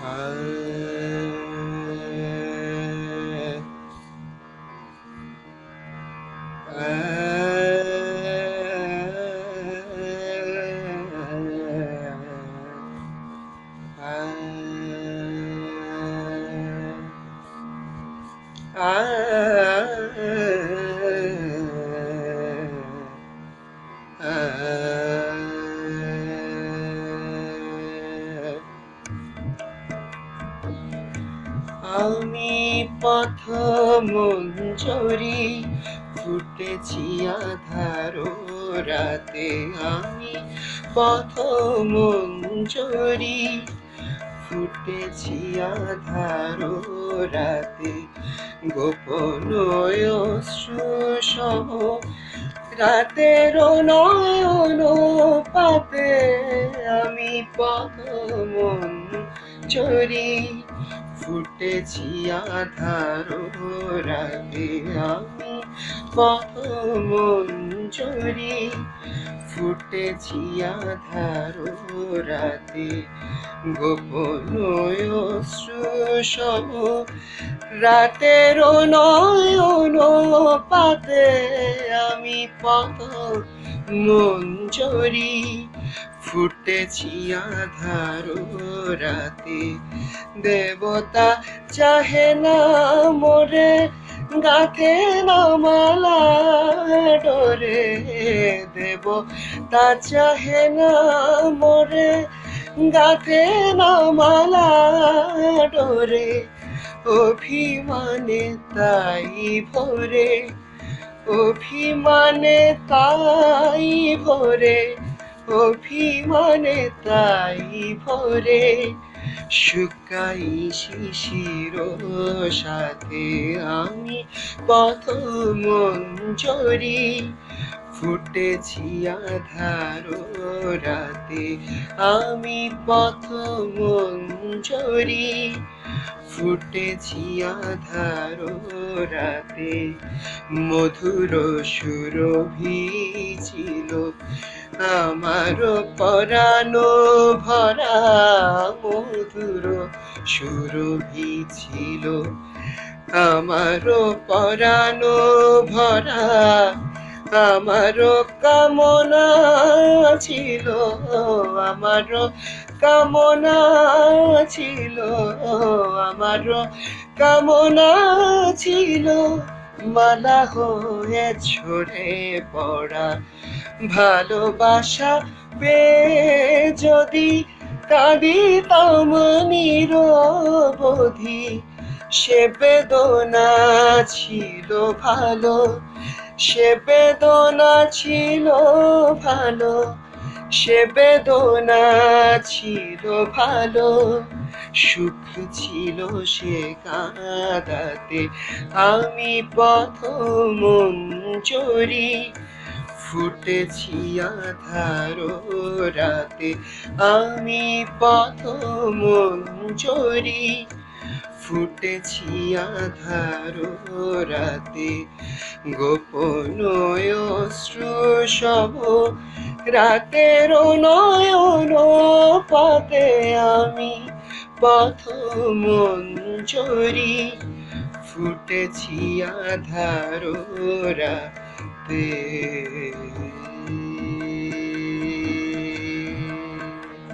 I. uh. আমি পথ মঞ্জরি ফুটেছি আধার রাতে আমি পথ মঞ্জরি ফুটেছি আধার রাতে গোপন সহ রাতের নয়ন পাতে আমি পথ মঞ্জরি ফুটেছি আধার রাতে আমি পথ মঞ্জরি ফুটেছি আধার রাতে গোপন সব রাতের নয়ন পাতে আমি পথ মঞ্জরি ফুটেছি আধার রাতে। দেবতা চাহে না মোরে, গাথে না মালা ডোরে। দেব তা চাহে না মোরে, গাথে না মালা ডোরে। অভিমানে তাই ভরে, অভিমানে তাই ভরে, অভিমানে তাই ভরে। শুকাই শিশির সাথে আমি পথ মঞ্জরি ফুটেছি আধার রাতে। আমি পথ মঞ্জরি। ফুটেছি আধার রাতে। মধুর সুরভি ছিল। আমার পরানো ভরা মধুর সুরভি ছিল। আমার পরানো ভরা আমার কামনা ছিল, আমার কামনা ছিল, আমার কামনা ছিল। মালা হয়ে ঝরে পড়া ভালোবাসা পে যদি কাঁদিতাম নিরবধি, সে বেদনা ছিল ভালো। সে বেদনা ছিল ভালো, সে বেদনা ছিল ভালো। সুখ ছিল সে কাঁদাতে, আমি পথ মঞ্জরি। ফুটেছি আধার রাতে, আমি পথ মঞ্জরি। ফুটেছি আধার রাতে। গোপন সব রাতের নয়ন পাতে আমি পথ মঞ্জরি। ফুটেছি আধার রাতে।